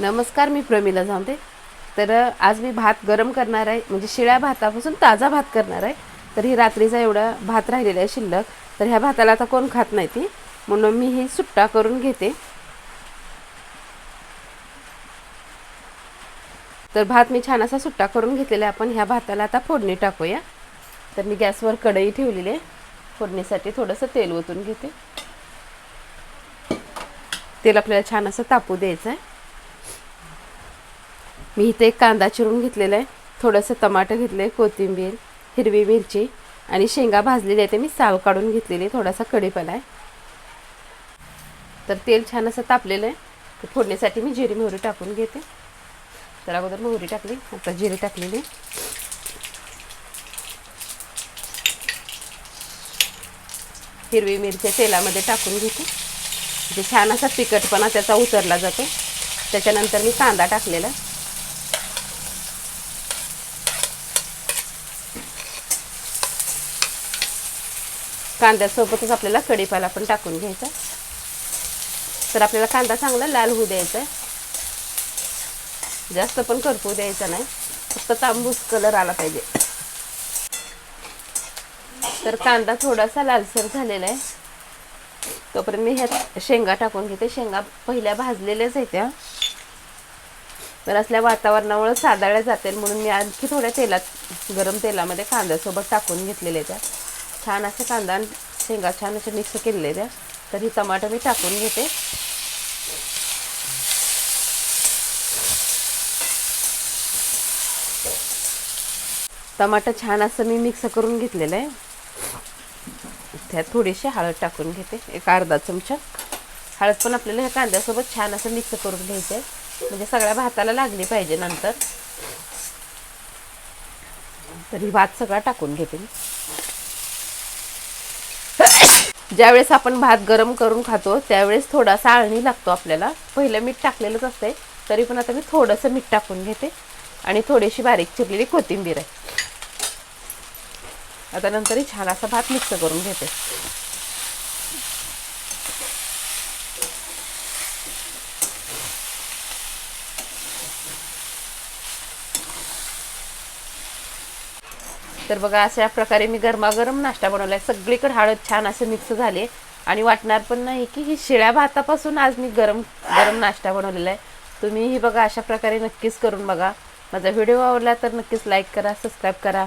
नमस्कार मी प्रमिला जामते तर आज मी भात गरम करणार आहे. म्हणजे शिळ्या भातापासून ताजा भात करणार आहे. तर ही रात्रीचा एवढा भात राहिलेला आहे शिल्लक. तर ह्या भाताला आता कोण खात नाही ती. म्हणून मी ही सुट्टा करून घेते. तर भात मी छान असा सुट्टा करून घेतलेला आहे. आपण ह्या भाताला आता फोडणी टाकूया. तर मी गॅसवर कढई ठेवलेली आहे. फोडणीसाठी थोडंसं तेल ओतून घेते. तेल आपल्याला छान असं तापू द्यायचं आहे. मी इथे एक कांदा चिरून घेतलेला आहे. थोडंसं टमाटर घेतलं आहे कोथिंबीर हिरवी मिरची आणि शेंगा भाजलेली आहे ते मी साल काढून घेतलेली आहे. थोडासा कढीपणा आहे. तर तेल छान असं तापलेलं आहे. तर फोडणीसाठी मी जिरी मोहरी टाकून घेते. तर अगोदर मोहरी टाकली. आता जिरी टाकलेली. हिरवी मिरची तेलामध्ये टाकून घेते. जे छान असा तिखटपणा त्याचा उतरला जातो. त्याच्यानंतर मी कांदा टाकलेला कांद्यासोबतच आपल्याला कढीपाला पण टाकून घ्यायचा. तर आपल्याला कांदा चांगला लाल होऊ द्यायचा आहे. जास्त पण करपू द्यायचा नाही. फक्त तांबूस कलर आला पाहिजे. तर कांदा थोडासा लालसर झालेला आहे. तोपर्यंत मी ह्यात शेंगा टाकून घेते. शेंगा पहिल्या भाजलेल्याच आहेत त्या. तर असल्या वातावरणामुळे साधाळ्या जातील म्हणून मी आणखी थोड्या तेलात गरम तेलामध्ये कांद्यासोबत टाकून घेतलेल्या त्या. छान असे कांदा आणि शेंगा छान असे मिक्स केलेले त्या तर ही टमाटर मी टाकून घेते. टमाटर छान असं मी मिक्स करून घेतलेलं आहे. त्यात थोडीशी हळद टाकून घेते. एक अर्धा चमचा. हळद पण आपल्याला ह्या कांद्यासोबत छान असं मिक्स करून घ्यायचं आहे. म्हणजे सगळ्या भाताला लागली पाहिजे नंतर. तर ही भात सगळा टाकून घेते मी. ज्यावेळेस आपण भात गरम करून खातो त्यावेळेस थोडासा आळणी लागतो आपल्याला. पहिलं मीठ टाकलेलंच असते तरी पण आता मी थोडंसं मीठ टाकून घेते. आणि थोडीशी बारीक चिरलेली कोथिंबीर आहे. आता नंतर छान असा भात मिक्स करून घेते. तर बघा अशा प्रकारे मी गरमागरम नाश्ता बनवला आहे सगळीकडे हळद छान असे मिक्स झाले. आणि वाटणार पण नाही की ही शिळ्या भातापासून आज मी गरम गरम नाश्ता बनवलेला आहे. तुम्हीही बघा अशा प्रकारे नक्कीच करून बघा. माझा व्हिडिओ आवडला तर नक्कीच लाईक करा सबस्क्राईब करा.